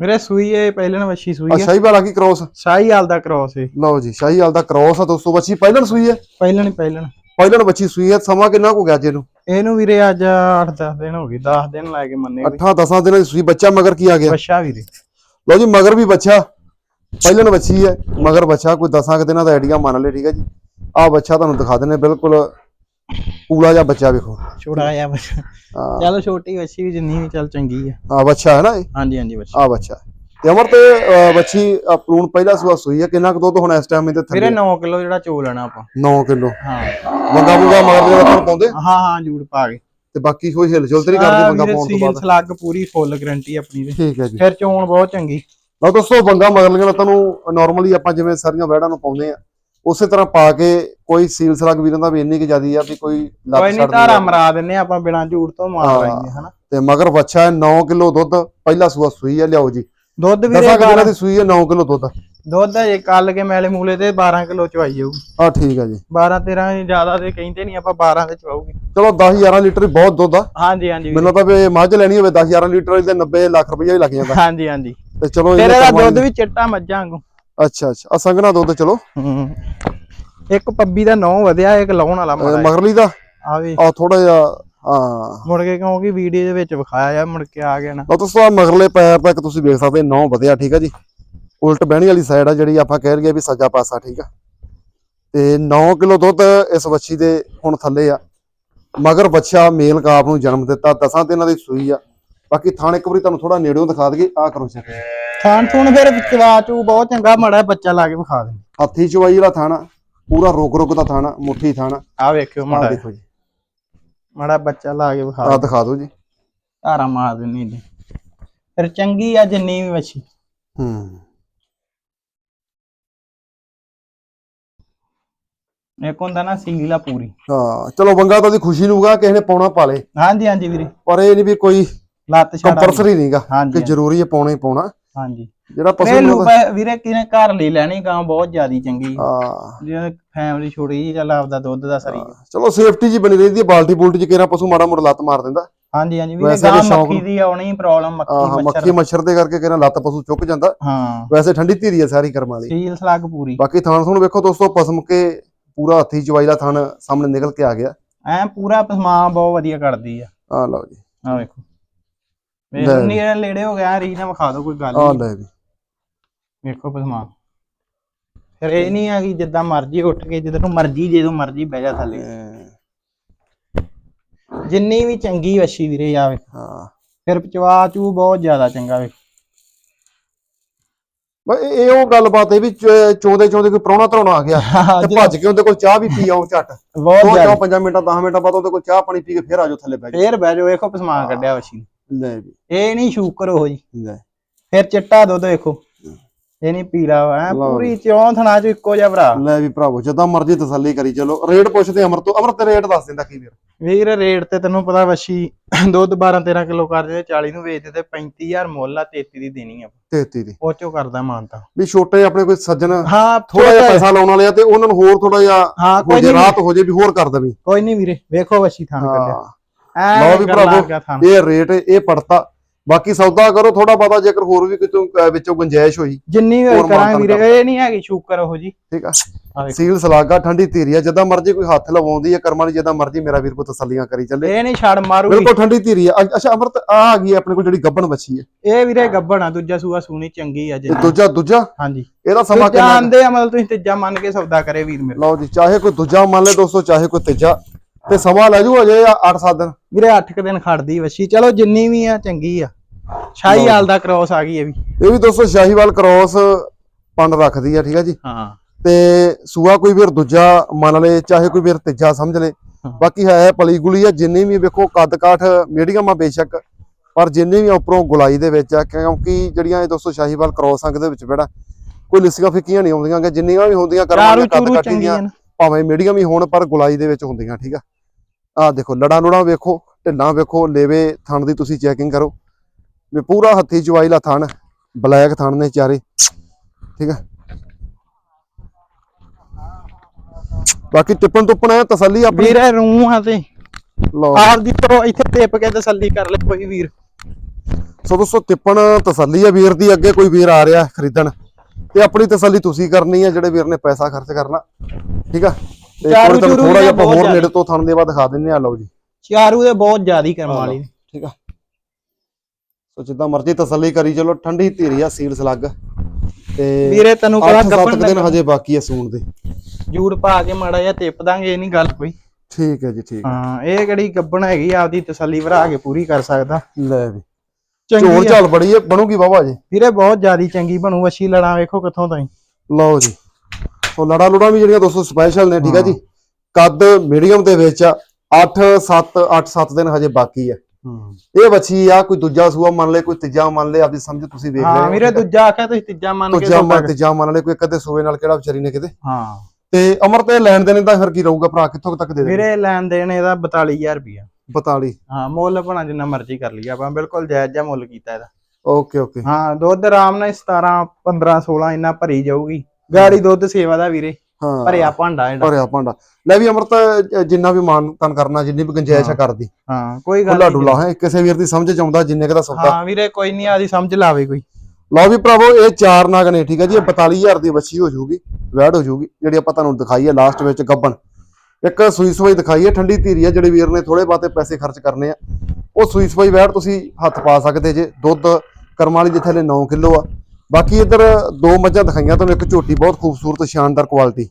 ਵੀਰੇ ਸੂਈ ਇਹ ਪਹਿਲਣ ਵੱਛੀ ਸੂਈ
ਆ ਸ਼ਾਹੀ ਵਾਲਾ ਕੀ ਕ੍ਰੋਸ
ਸ਼ਾਹੀ ਹਾਲ ਦਾ ਕ੍ਰੋਸ ਹੈ।
ਲਓ ਜੀ ਸ਼ਾਹੀ ਵਾਲ ਦਾ ਕ੍ਰੋਸ ਆ ਦੋਸਤੋ ਬੱਚੀ ਪਹਿਲਾਂ ਸੂਈ ਹੈ?
ਪਹਿਲਣ ਹੀ ਪਹਿਲਣ
ਪਹਿਲਾਂ ਬੱਚੀ ਸੂਈ ਹੈ ਸਮਾਂ ਕਿੰਨਾ ਕੁ ਗਿਆ ਜੇ ਨੂੰ
ਇਹਨੂੰ ਵੀਰੇ ਅੱਜ 8-10 ਦਿਨ ਹੋ ਗਏ 10 ਦਿਨ ਲੈ ਕੇ ਮੰਨੇ ਵੀ
8 10 ਦਿਨਾਂ ਦੀ ਸੂਈ ਬੱਚਾ ਮਗਰ ਕੀ ਆ ਗਿਆ?
ਵੱਛਾ ਵੀਰੇ।
ਲਓ ਜੀ ਮਗਰ ਵੀ ਬੱਚਾ। ਪਹਿਲਾਂ ਬੱਚੀ ਹੈ ਮਗਰ ਬੱਚਾ ਕੋਈ 10 ਦਿਨਾਂ ਦਾ ਆਈਡੀਆ ਮੰਨ ਲੈ ਠੀਕ ਹੈ ਜੀ। ਆ ਬੱਚਾ ਤੁਹਾਨੂੰ ਦਿਖਾ ਦਿੰਨੇ ਬਿਲਕੁਲ ਪੂਲਾ ਜਿਹਾ ਬੱਚਾ ਵੇਖੋ।
ਛੋੜਾ ਜਿਹਾ
ਆ
ਚਲੋ ਛੋਟੀ ਵੱਛੀ ਵੀ ਜਿੰਨੀ ਵੀ ਚੱਲ ਚੰਗੀ ਆ
ਆ ਬੱਚਾ ਹੈ ਨਾ ਇਹ?
ਹਾਂਜੀ ਹਾਂਜੀ ਵੱਛਾ
ਆ ਬੱਚਾ ਤੇ ਅਮਰ ਤੇ ਬੱਚੀ ਆਪਰੂਨ ਪਹਿਲਾ ਸੂਆ ਸੂਈ ਹੈ ਕਿੰਨਾ ਕੁ ਦੁੱਧ ਹੁਣ ਇਸ ਟਾਈਮ ਇਹਦੇ
ਵੀਰੇ
ਥੱਲੇ?
9 ਕਿਲੋ ਜਿਹੜਾ ਚੋ ਲੈਣਾ ਆਪਾਂ।
9 ਕਿਲੋ।
ਹਾਂ।
ਵੰਗਾ ਵੰਗਾ ਮਗਰ ਦੇ ਰੱਖਣ ਪਾਉਂਦੇ?
ਹਾਂ ਹਾਂ ਜੂੜ ਪਾ ਕੇ।
ਤੇ ਬਾਕੀ ਕੋਈ ਹਿਲ ਜੁਲ ਤੇ ਨਹੀਂ ਕਰਦੇ
ਵੀਰੇ
ਪਾਉਣ ਤੋਂ
ਸੀਲ
ਬਾਅਦ।
ਸਲੱਗ ਪੂਰੀ ਫੁੱਲ ਗਾਰੰਟੀ ਆਪਣੀ ਦੀ
ਠੀਕ ਹੈ ਜੀ।
ਫਿਰ ਚੋਣ ਬਹੁਤ ਚੰਗੀ।
ਲਓ ਦੋਸਤੋ ਵੰਗਾ ਮਗਰ ਲਈਆਂ ਤੁਹਾਨੂੰ ਨਾਰਮਲੀ ਆਪਾਂ ਜਿਵੇਂ ਸਾਰੀਆਂ ਵੈੜਾਂ ਨੂੰ ਪਾਉਂਦੇ ਆ ਉਸੇ ਤਰ੍ਹਾਂ ਪਾ ਕੇ ਕੋਈ ਸੀਲ ਸਲਗ ਵੀਰਾਂ ਦਾ ਵੀ ਇੰਨੀ ਕਿ ਜਿਆਦੀ ਆ ਵੀ ਕੋਈ ਲੱਤ
ਕੋਈ ਨਹੀਂ ਧਾਰਾ ਮਰਾ ਦਿੰਨੇ ਆ ਆਪਾਂ ਬਿਨਾਂ ਝੂਠ ਤੋਂ ਮਾਰ। ਲੈਂਦੇ ਹਨਾ।
ਤੇ ਮਗਰ ਹੈ 9 ਕਿਲੋ ਦੁੱਧ ਪਹਿਲਾ ਸੂਆ ਸੂਈ ਹੈ ਲਿਆਓ ਜੀ।
ਦੁੱਧ ਵੀਰੇ
ਦਸਾਂ ਕਿਲੋ
12
ਦੀ ਸੂਈ ਹੈ 9 ਕਿਲੋ ਦੁੱਧ।
ਦੁੱਧ ਜੇ ਕੱਲ ਕੇ ਮੈਲੇ ਮੂਲੇ ਤੇ 12 ਕਿਲੋ ਚਵਾਈ ਜਾਊ
ਆ ਠੀਕ ਹੈ ਜੀ।
12 13 ਜ਼ਿਆਦਾ ਤੇ ਕਹਿੰਦੇ ਨਹੀਂ ਆਪਾਂ 12 ਤੇ ਚਵਾਉਗੇ
ਚਲੋ 10 11 ਲੀਟਰ ਹੀ ਬਹੁਤ ਦੁੱਧ ਆ।
ਹਾਂਜੀ ਹਾਂਜੀ।
ਮੈਨੂੰ ਤਾਂ ਵੀ ਮੱਝ ਲੈਣੀ ਹੋਵੇ 10 11 ਲੀਟਰ ਵਾਲੀ ਤੇ 90 ਲੱਖ ਰੁਪਈਆ ਹੀ ਲੱਗ ਜਾਂਦਾ।
ਹਾਂਜੀ ਹਾਂਜੀ।
ਤੇ ਚਲੋ
ਤੇਰੇ ਦਾ ਦੁੱਧ ਵੀ ਚਿੱਟਾ ਮੱਝਾਂ ਵਾਂਗੂ।
ਅੱਛਾ ਅੱਛਾ। ਆ ਸੰਗਣਾ ਦੁੱਧ ਚਲੋ।
ਹੂੰ। ਇੱਕ ਪੱਬੀ ਦਾ ਨੌ ਵਧਿਆ ਇੱਕ ਲਾਉਣ ਵਾਲਾ
ਮਗਰਲੀ ਦਾ?
ਆਵੇ
ਆ ਥੋੜਾ ਜਿਹਾ ਹਾਂ।
ਮੁੜ ਕੇ ਕਿਉਂਕਿ ਵੀਡੀਓ ਦੇ ਵਿੱਚ ਵਿਖਾਇਆ ਆ ਮੁੜ ਕੇ ਆ ਗਿਆ ਨਾ।
ਦੋਸਤੋ ਆਹ ਮਗਰਲੇ ਪੈਰ ਤੱਕ ਤੁਸੀਂ ਵੇਖ ਸਕਦੇ ਨੌ ਵਧਿਆ ਠੀਕ ਆ ਜੀ। ਉਲਟ ਬਹਿਣੀ ਵਾਲੀ ਸਾਈਡ ਆ ਜਿਹੜੀ ਆਪਾਂ ਕਹਿ ਲਈਏ ਵੀ ਸੱਜਾ ਪਾਸਾ ਠੀਕ ਆ। ਤੇ 9 ਕਿਲੋ ਦੁੱਧ ਇਸ ਵੱਛੀ ਦੇ ਹੁਣ ਥੱਲੇ ਆ। ਮਗਰ ਬੱਚਾ ਮੇਲ ਕਾਪ ਨੂੰ ਜਨਮ ਦਿੱਤਾ ਦਸਾਂ ਦਿਨਾਂ ਦੀ ਸੂਈ ਆ। ਬਾਕੀ ਥਾਣ ਇੱਕ ਵਾਰੀ ਤੁਹਾਨੂੰ ਥੋੜਾ ਨੇੜਿਓਂ ਦਿਖਾ ਦਈਏ ਆ ਕਰੋ ਚੈੱਕ
ਥਾਣ ਥੂਣ ਫਿਰ ਚਵਾ ਚੂ ਬਹੁਤ ਚੰਗਾ ਮਾੜਾ ਬੱਚਾ ਲਾ ਕੇ ਵਿਖਾ ਦੇ
ਹੱਥੀ ਚਵਾਈ ਜਿਹੜਾ ਥਾਣਾ ਪੂਰਾ ਰੁਕ ਰੁਕ ਦਾ ਥਾਣਾ ਮੁੱਠੀ ਥਾਣਾ।
ਆ ਵੇਖਿਓ ਮਾੜਾ।
ਦੇਖੋ ਜੀ।
ਮਾੜਾ ਬੱਚਾ ਲਾ ਕੇ ਵਿਖਾ
ਆ ਦਿਖਾ ਦਿਓ ਜੀ।
ਧਾਰਾ ਮਾਰ ਦਿੰਨੀ ਇਹਦੇ। ਫਿਰ ਚੰਗੀ ਆ ਜਿੰਨੀ ਵੀ ਵੱਛੀ।
ਹੂੰ।
ਇੱਕ ਹੁੰਦਾ ਨਾ ਸਿੰਗਲਾ ਪੂਰੀ।
ਹਾਂ ਚਲੋ ਬੰਗਾ ਤਾਂ ਉਹਦੀ ਖੁਸ਼ੀ ਨੂਗਾ ਕਿਸੇ ਨੇ ਪਾਉਣਾ ਪਾ ਲੇ।
ਹਾਂਜੀ ਹਾਂਜੀ ਵੀਰੇ।
ਪਰ ਇਹ ਨਹੀਂ ਵੀ ਕੋਈ
ਲੱਤ ਛੜਾ
ਕੰਪਲਸਰੀ ਨਹੀਂਗਾ ਕਿ ਜ਼ਰੂਰੀ ਹੈ ਪਾਉਣਾ ਹੀ ਪਾਉਣਾ।
ਹਾਂਜੀ।
ਜਿਹੜਾ ਪਸੰਦ
ਘਰੇਲੂ ਪੈ- ਵੀਰੇ ਕਿਨੇ ਘਰ ਲਈ ਲੈਣੀ ਗਾਂ ਬਹੁਤ ਜ਼ਿਆਦੀ ਚੰਗੀ।
ਹਾਂ।
ਜੇ ਫੈਮਿਲੀ ਛੋਟੀ ਜੀ ਚੱਲ ਆਪਦਾ ਦੁੱਧ ਦਾ ਸਰੀ।
ਚਲੋ ਸੇਫਟੀ ਜੀ ਬਣੀ ਰਹਿੰਦੀ ਹੈ ਬਾਲਟੀ ਬੁਲਟੀ ਚ ਕਿਹੜਾ ਪਸ਼ੂ ਮਾੜਾ ਮੋੜਾ ਲੱਤ ਮਾਰ ਦਿੰਦਾ।
ਹਾਂਜੀ ਹਾਂਜੀ ਵੀਰੇ ਗਾਂ ਮੱਖੀ ਦੀ ਆਉਣੀ ਪ੍ਰੋਬਲਮ ਮੱਖੀ ਮੱਛਰ।
ਮੱਖੀ ਮੱਛਰ ਦੇ ਕਰਕੇ ਕਿਹੜਾ ਲੱਤ ਪਸ਼ੂ ਚੁੱਕ ਜਾਂਦਾ।
ਹਾਂ।
ਵੈਸੇ ਠੰਡੀ ਧੀਰੀ ਹੈ ਸਾਰੀ ਕਰਮ ਵਾਲੀ
ਸੀਲ ਸਲੱਗ ਪੂਰੀ।
ਬਾਕੀ ਥਾਣ ਥੂਣ ਵੇਖੋ ਦੋਸਤੋ ਪਸਮ ਕੇ ਪੂਰਾ ਹੱਥੀ ਚਵਾਈ ਦਾ ਥਣ ਸਾਹਮਣੇ ਨਿਕਲ ਕੇ ਆ ਗਿਆ।
ਐ ਪੂਰਾ ਪਸਮਾ ਬਹੁਤ ਵਧੀਆ ਕੱਢਦੀ ਆ।
ਆ ਲਓ ਜੀ।
ਆ ਵੇਖੋ। ਵੇਖ। ਨੀਰੇ ਨੇੜੇ ਹੋ ਗਿਆ ਰੀ ਨਾ ਵਿਖਾ ਦਿਓ ਕੋਈ ਗੱਲ
ਆ ਲੈ ਵੀ।
ਵੇਖੋ ਪਸਮਾ ਫਿਰ ਇਹ ਨਹੀਂ ਆ ਕਿ ਜਿੱਦਾਂ ਮਰਜ਼ੀ ਉੱਠ ਕੇ ਜਦੋਂ ਮਰਜ਼ੀ ਜਦੋਂ ਮਰਜ਼ੀ ਬਹਿ ਜਾ ਥੱਲੇ। ਜਿੰਨੀ ਵੀ ਚੰਗੀ ਵਸ਼ੀ ਵੀਰੇ ਆਵੇ
ਹਾਂ।
ਫਿਰ ਚਵਾ ਚੂ ਬਹੁਤ ਜ਼ਿਆਦਾ ਚੰਗਾ ਵੇ
ਬਈ ਇਹ ਇਹ ਉਹ ਗੱਲਬਾਤ ਹੈ ਵੀ ਚੋਂਦੇ ਚੋਂਦੇ ਕੋਈ ਪ੍ਰਾਹੁਣਾ ਧਰਾਉਣਾ ਆ ਗਿਆ। ਤੇ ਭੱਜ ਕੇ ਉਹਦੇ ਕੋਲ ਚਾਹ ਵੀ ਪੀ ਆਓ ਝੱਟ।
ਬਹੁਤ
ਚਾਹ 5 ਮਿੰਟਾਂ 10 ਮਿੰਟਾਂ ਬਾਅਦ ਉਹਦੇ ਕੋਲ ਚਾਹ ਪਾਣੀ ਪੀ ਕੇ ਫਿਰ ਆਜੋ ਥੱਲੇ ਬਹਿ
ਫੇਰ ਬਹਿ ਜਾਓ ਵੇਖੋ ਪਸਮਾ ਕੱਢਿਆ ਵਸ਼ੀ
ਜਾਓ ਲੈ ਵੀ।
ਇਹ ਨਹੀਂ ਸ਼ੂਕਰ ਉਹ ਜੀ।
ਲੈ।
ਫਿਰ ਚਿੱਟਾ ਦੁੱਧ ਵੇਖੋ। ਇਹ ਨਹੀਂ ਪੀਲਾ
ਲਓ
ਪੂਰੀ ਚੌਂ ਥਣਾ ਚ ਇੱਕੋ ਜਿਹਾ ਭਰਾ।
ਲੈ ਵੀ ਭਰਾਵੋ ਜਦੋਂ ਮਰਜ਼ੀ ਤਸੱਲੀ ਕਰੀ ਚਲੋ। ਰੇਟ ਪੁੱਛਦੇ ਅਮਰ ਤੋਂ ਅਮਰ ਤੇ ਰੇਟ ਦੱਸ ਦਿੰਦਾ ਕੀ ਵੀਰ?
ਵੀਰ ਰੇਟ ਤੇ ਤੈਨੂੰ ਪਤਾ ਵਸ਼ੀ ਦੁੱਧ 12 13 ਕਿਲੋ ਕਰਦੇ 40 ਨੂੰ ਵੇਚਦੇ ਤੇ 35000 ਮੁੱਲ ਆ 33 ਦੀ ਦੇਣੀ ਆ।
33 ਦੀ।
ਉਹ ਚੋਂ ਕਰਦਾ ਮਾਨਤਾ
ਵੀ ਛੋਟੇ ਆਪਣੇ ਕੋਈ ਸੱਜਣ
ਹਾਂ
ਥੋੜਾ ਜਿਹਾ ਪੈਸਾ ਲਾਉਣ ਵਾਲੇ ਆ ਤੇ ਉਹਨਾਂ ਨੂੰ ਹੋਰ ਥੋੜਾ ਜਿਹਾ
ਹਾਂ
ਹੋ
ਕੋਈ
ਰਾਤ ਹੋ ਜੇ ਵੀ ਹੋਰ ਕਰ ਦੇਵੀਂ।
ਕੋਈ ਨਹੀਂ ਵੀਰੇ ਵੇਖੋ ਵਸ਼ੀ ਥਾਂ ਕੱਢਿਆ।
ਹਾਂ। ਲਓ ਵੀ ਭਰਾਵੋ, ਇਹ ਰੇਟ ਇਹ ਪੜਤਾ। ਬਾਕੀ ਸੌਦਾ ਕਰੋ ਥੋੜਾ ਬਹੁਤਾ ਜੇਕਰ ਹੋਰ ਵੀ ਕਿਤੋਂ ਵਿੱਚੋਂ ਗੁੰਜਾਇਸ਼ ਹੋਈ
ਜਿੰਨੀ
ਹੋਰ
ਹੋਈ ਕਰਾਂ
ਮਾਨਤਾਨ
ਵੀਰੇ ਇਹ ਨਹੀਂ ਹੈਗੀ ਸ਼ੂਕਰ ਉਹ ਜੀ।
ਠੀਕ ਆ। ਸੀਲ ਸਲਾਗਾ ਠੰਡੀ ਧੀਰੀ ਆ ਜਿੱਦਾਂ ਮਰਜ਼ੀ ਕੋਈ ਹੱਥ ਲਵਾਉਂਦੀ ਆ ਕਰਮਾਂ ਦੀ ਜਿੱਦਾਂ ਮਰਜ਼ੀ ਮੇਰਾ ਵੀਰ ਕੋ ਤਸੱਲੀਆਂ ਕਰੀ ਚੱਲੇ।
ਇਹ ਨਹੀਂ ਛੜ ਮਾਰੂਗੀ
ਬਿਲਕੁਲ ਠੰਡੀ ਧੀਰੀ ਆ। ਅੱਛ- ਅਮਰਤ ਆ ਆ ਗਈ ਆਪਣੇ ਕੋਲ ਜਿਹੜੀ ਗੱਬਣ ਬੱਚੀ ਹੈ
ਇਹ ਵੀਰੇ ਗੱਬਣ ਆ ਦੂਜਾ ਸੂਆ ਸੂਣੀ ਚੰਗੀ ਆ ਜਿੰਨੀ।
ਦੂਜਾ ਦੂਜਾ?
ਹਾਂਜੀ।
ਇਹਦਾ ਸਮਾਂ ਕਿੰਨਾ?
ਜਾਣਦੇ ਆ ਮਤਲਬ ਤੁਸੀਂ ਤੀਜਾ ਮੰਨ ਕੇ ਸੌਦਾ ਕਰੇ ਵੀਰ ਮੇਰੇ।
ਲਓ ਜੀ ਚਾਹੇ ਕੋਈ ਦੂਜਾ ਮੰਨ ਲੈ ਦੋਸਤੋ ਚਾਹੇ ਕੋਈ ਤੀਜਾ। ਤੇ ਸਮਾਂ ਲੈ ਜੂ ਅਜੇ 8-7 ਦਿਨ।
ਵੀਰੇ 8 ਦਿਨ ਖੜਦੀ ਵਸ਼ੀ ਚਲੋ ਜਿੰਨੀ ਵੀ ਆ ਚੰਗੀ ਆ। ਸ਼ਾਹੀ ਹਾਲ ਦਾ ਕ੍ਰੋਸ ਆ ਗਈ ਇਹ ਵੀ।
ਇਹ ਵੀ ਦੋਸਤੋ ਸ਼ਾਹੀਵਾਲ ਕ੍ਰੋਸ ਪੰਡ ਰੱਖਦੀ ਆ ਠੀਕ ਆ ਜੀ।
ਹਾਂ।
ਤੇ ਸੂਆ ਕੋਈ ਵੀਰ ਦੂਜਾ ਮੰਨ ਲਏ ਚਾਹੇ ਕੋਈ ਵੀਰ ਤੀਜਾ ਸਮਝ ਲੇ। ਬਾਕੀ ਹੈ ਪਲੀ ਗੁਲੀ ਆ ਜਿੰਨੀ ਵੀ ਵੇਖੋ ਕੱਦ ਕਾਠ ਮੀਡੀਅਮ ਆ ਬੇਸ਼ੱਕ ਪਰ ਜਿੰਨੀ ਵੀ ਆ ਉੱਪਰੋਂ ਗੁਲਾਈ ਦੇ ਵਿੱਚ ਆ ਕਿਉਂਕਿ ਜਿਹੜੀਆਂ ਇਹ ਦੋਸਤੋ ਸ਼ਾਹੀਵਾਲ ਕ੍ਰੋਸ ਅੰਗ ਦੇ ਵਿੱਚ ਬੇੜਾ ਕੋਈ ਲਿਸੀਆਂ ਫਿੱਕੀਆਂ ਨਹੀਂ ਆਉਂਦੀਆਂ ਗੇ ਜਿੰਨੀਆਂ ਵੀ ਹੁੰਦੀਆਂ ਕਰਮਾਂ ਕੱਦ ਕਾਠੀ ਦੀਆਂ ਭਾਵੇਂ ਮੀਡੀਅਮ ਹੀ ਹੋਣ ਪਰ ਗੁਲਾਈ ਦੇ ਵਿੱਚ ਹੁੰਦੀਆਂ ਠੀਕ ਆ। ਆਹ ਦੇਖੋ ਲੜਾ ਲੁੜਾ ਵੇਖੋ ਢਿੱਲਾਂ ਵੇਖੋ ਲੇਵੇ ਥਣ ਦੀ ਤੁਸੀਂ ਚੈਕਿੰਗ ਕਰੋ। ਵੀ ਪੂਰਾ ਹੱਥੀ ਚਵਾਈ ਲਾ ਥਣ ਬਲੈਕ ਥਣ ਨੇ ਚਾਰੇ। ਠੀਕ ਆ? ਬਾਕੀ ਟਿੱਪਣ ਟੁੱਪਣ ਹੈ ਤਸੱਲੀ ਆਪਣੀ।
ਵੀਰੇ ਰੂਹ ਆ ਤੇ।
ਲਓ।
ਆਪ ਦੀ ਤੋਂ ਇੱਥੇ ਟਿਪ ਕੇ ਤਸੱਲੀ ਕਰ ਲੈ ਕੋਈ ਵੀਰ।
ਸੋ ਦੋਸਤੋ ਟਿੱਪਣ ਤਸੱਲੀ ਆ ਵੀਰ ਦੀ ਅੱਗੇ ਕੋਈ ਵੀਰ ਆ ਰਿਹਾ ਖਰੀਦਣ। ਤੇ ਆਪਣੀ ਤਸੱਲੀ ਤੁਸੀਂ ਕਰਨੀ ਆ ਜਿਹੜੇ ਵੀਰ ਨੇ ਪੈਸਾ ਖਰਚ ਕਰਨਾ। ਠੀਕ ਆ? ਤੇ ਥੋੜਾ ਜਿਹਾ ਆਪਾਂ ਹੋਰ। ਨੇੜੇ ਤੋਂ ਥਣ ਦੇ ਬਾਅਦ ਦਿਖਾ ਦਿੰਨੇ ਆ। ਲਓ ਜੀ।
ਚਾਰੂ ਦੇ ਬਹੁਤ ਜ਼ਿਆਦੀ ਕਰਮ ਵਾਲੀ।
ਠੀਕ ਆ? ਸੋ ਜਿੱਦਾਂ ਮਰਜ਼ੀ ਤਸੱਲੀ ਕਰੀ ਚਲੋ ਠੰਡੀ ਧੀਰੀ ਆ ਸੀਲ ਸਲੱਗ ਤੇ
ਵੀਰੇ ਤੈਨੂੰ
8-7
ਗੱਪਣ
ਦਿਨ ਹਜੇ ਬਾਕੀ ਆ ਸੂਣ ਦੇ।
ਜੂੜ ਪਾ ਕੇ ਮਾੜਾ ਜਿਹਾ ਟਿਪ ਦਾਂਗੇ ਇਹ ਨਹੀਂ ਗੱਲ ਕੋਈ।
ਠੀਕ ਹੈ ਜੀ ਠੀਕ ਹੈ।
ਹਾਂ ਇਹ ਕਿਹੜੀ ਗੱਬਣ ਹੈਗੀ ਆਪਦੀ ਤਸੱਲੀ ਭਰਾ ਕੇ ਪੂਰੀ ਕਰ ਸਕਦਾ।
ਲੈ ਵੀ।
ਆ।
ਝਾਲ ਬੜੀ ਹੈ ਬਣੂਗੀ ਬਾਬਾ ਜੀ।
ਵੀਰੇ ਬਹੁਤ ਜ਼ਿਆਦੀ ਚੰਗੀ ਬਣੂ ਵਸ਼ੀ ਲੜਾ ਵੇਖੋ ਕਿੱਥੋਂ ਤਾਈ।
ਲਓ ਜੀ। ਸੋ ਲੜਾ ਲੁੜਾ ਵੀ ਜਿਹੜੀਆਂ ਦੋਸਤੋ ਸਪੈਸ਼ਲ ਨੇ ਠੀਕ ਆ ਜੀ। ਕੱਦ ਮੀਡੀਅਮ ਦੇ ਵਿੱਚ ਆ 8 7 8 7 ਦਿਨ ਹਜੇ ਬਾਕੀ ਆ। ਇਹ ਬੱਚੀ ਆ ਕੋਈ ਦੂਜਾ ਸੂਆ ਮੰਨ ਲੈ ਕੋਈ ਤੀਜਾ ਮੰਨ ਲੈ ਆਪਦੀ ਸਮਝ ਤੁਸੀਂ ਵੇਖ
ਹਾਂ
ਲਿਓ
ਵੀਰੇ ਦੂਜਾ ਆਖਿਆ ਤੁਸੀਂ ਤੀਜਾ ਮੰਨ ਕੇ
ਦੂਜਾ
ਸੌਦਾ
ਮੰਨ ਤੀਜਾ ਮੰਨ ਲੈ ਕੋਈ ਕਦੇ ਸੂਏ ਨਾਲ ਕਿਹੜਾ ਵਿਚਾਰੀ ਨੇ ਕਿਤੇ।
ਹਾਂ।
ਤੇ ਅਮਰ ਤੇ ਲੈਣ ਦੇਣ ਦਾ ਫਿਰ ਕੀ ਰਹੂਗਾ ਭਰਾ ਕਿੱਥੋਂ ਤੱਕ ਦੇ ਦੇ
ਵੀਰੇ ਲੈਣ ਦੇਣ ਇਹਦਾ 42000 ਰੁਪਇਆ
42
ਹਾਂ ਮੁੱਲ ਭਣਾ ਜਿੰਨਾ ਮਰਜ਼ੀ ਕਰ ਲਈਏ ਆਪਾਂ ਬਿਲਕੁਲ ਜਾਇਜ਼ ਜਿਹਾ ਮੁੱਲ ਕੀਤਾ ਇਹਦਾ।
Okay okay.
ਹਾਂ ਦੁੱਧ ਆਰਾਮ ਨਾਲ 17 15 16 ਇੰਨਾ ਭਰੀ ਜਾਊਗੀ। ਗਾੜੀ ਦੁੱਧ ਸੇਵਾ ਦਾ ਵੀਰੇ।
ਹਾਂ।
ਭਰਿਆ ਭਾਂਡਾ ਜਿਹੜਾ।
ਭਰਿਆ ਭਾਂਡਾ। ਲੈ ਵੀ ਅਮਰਤ ਜਿੰਨਾ ਵੀ ਮਾਨ ਤਨ ਕਰਨਾ ਜਿੰਨੀ ਵੀ ਗੁੰਜਾਇਸ਼ ਆ ਕਰਦੀ।
ਹਾਂ ਕੋਈ ਗੱਲ ਨਹੀਂ।
ਡੁੱਲਾ ਹੈ। ਕਿਸੇ ਵੀਰ ਦੀ ਸਮਝ ਚ ਆਉਂਦਾ ਜਿੰਨੇ ਕੁ ਦਾ ਸੌਦਾ।
ਹਾਂ ਵੀਰੇ ਕੋਈ ਨਹੀਂ ਆਦੀ ਸਮਝ ਲਾਵੇ ਕੋਈ।
ਲਓ ਵੀ ਭਰਾਵੋ ਇਹ ਚਾਰ ਨਗ ਨੇ ਠੀਕ ਹੈ ਜੀ? ਇਹ 42000 ਦੀ ਬੱਚੀ ਹੋ ਜਾਊਗੀ ਵੈਡ ਹੋ ਜਾਊਗੀ ਜਿਹੜੀ ਆਪਾਂ ਤੁਹਾਨੂੰ ਦਿਖਾਈ ਹੈ ਲਾਸਟ ਵਿੱਚ ਗੱਬਣ। ਇੱਕ ਸੂਈ ਸਵਾਈ ਦਿਖਾਈ ਹੈ ਠੰਡੀ ਧੀਰੀ ਹੈ ਜਿਹੜੇ ਵੀਰ ਨੇ ਥੋੜੇ ਬਾਤੇ ਪੈਸੇ ਖਰਚ ਕਰਨੇ ਆ। ਉਹ ਸੂਈ ਸਵਾਈ ਵੈਡ ਤੁਸੀਂ ਹੱਥ ਪਾ ਸਕਦੇ ਜੇ ਦੁੱਧ ਕਰਮ ਵਾਲੀ ਜਿੱਥੇ ਹਲੇ 9 ਕਿਲੋ ਆ। ਬਾਕੀ ਇੱਧਰ ਦੋ ਮੱਝਾਂ ਦਿਖਾਈਆਂ ਤੁਹਾਨੂੰ, ਇੱਕ ਝੋਟੀ ਬਹੁਤ ਖੂਬਸੂਰਤ, ਸ਼ਾਨਦਾਰ ਕੁਆਲਿਟੀ